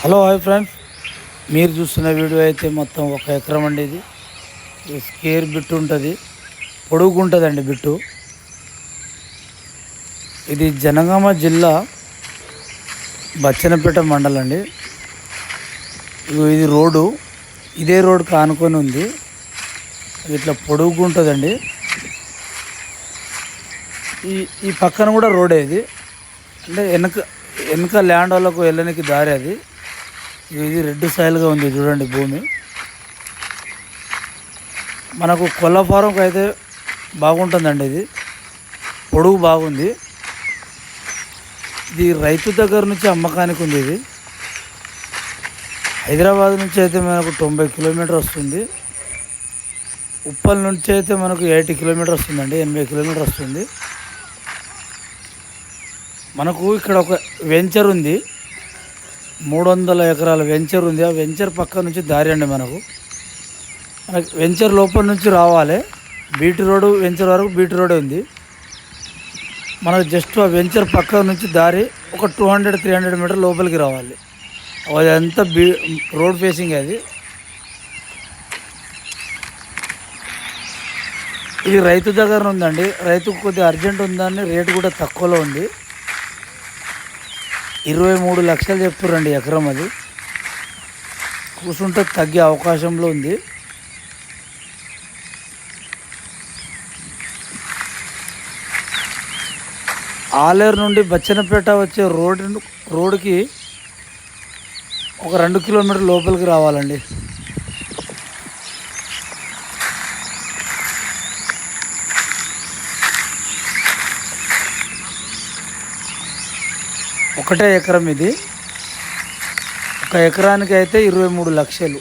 Hello hi friends. మీరు చూస్తున్న video అయితే మొత్తం ఒక ఎకరం అండి ఇది. స్కేర్ బిట్టు ఉంటుంది. పొడుగుంటుందండి బిట్టు. ఇది జనగామ జిల్లా బచ్చనపేట మండలం అండి. ఇది రోడ్డు. ఇదే రోడ్డు కానుకొని ఉంది. అది ఇట్లా పొడుగుంటుందండి ఈ ఈ పక్కన కూడా రోడే ఇది. అంటే వెనక వెనక ల్యాండ్ వాళ్ళకు వెళ్ళడానికి దారి అది. ఇది రెడ్ సాయిల్గా ఉంది చూడండి భూమి. మనకు కొల్ల ఫారంకి అయితే బాగుంటుందండి ఇది. పొడుగు బాగుంది. ఇది రైతు దగ్గర నుంచి అమ్మకానికి ఉంది ఇది. హైదరాబాద్ నుంచి అయితే మనకు తొంభై కిలోమీటర్ వస్తుంది. ఉప్పల్ నుంచి అయితే మనకు ఎయిటీ కిలోమీటర్ వస్తుందండి ఎనభై కిలోమీటర్ వస్తుంది. మనకు ఇక్కడ ఒక వెంచర్ ఉంది. మూడు వందల ఎకరాల వెంచర్ ఉంది. ఆ వెంచర్ పక్క నుంచి దారి అండి మనకు. మనకు వెంచర్ లోపల నుంచి రావాలి. బీటీ రోడ్ వెంచర్ వరకు బీటీ రోడ్ ఉంది. మనకు జస్ట్ ఆ వెంచర్ పక్క నుంచి దారి ఒక two hundred three hundred metre లోపలికి రావాలి. అదంతా బీ రోడ్ ఫేసింగ్ అది. ఇది రైతు దగ్గర ఉందండి. రైతుకు కొద్దిగా అర్జెంట్ ఉందని రేటు కూడా తక్కువలో ఉంది. ఇరవై మూడు లక్షలు చెప్తురండి ఎకరం అది. కూర్చుంటే తగ్గే అవకాశంలో ఉంది. ఆలేరు నుండి బచ్చనపేట వచ్చే రోడ్ రోడ్డుకి ఒక రెండు కిలోమీటర్ లోపలికి రావాలండి. ఒకటే ఎకరం ఇది. ఒక ఎకరానికి అయితే ఇరవై మూడు లక్షలు.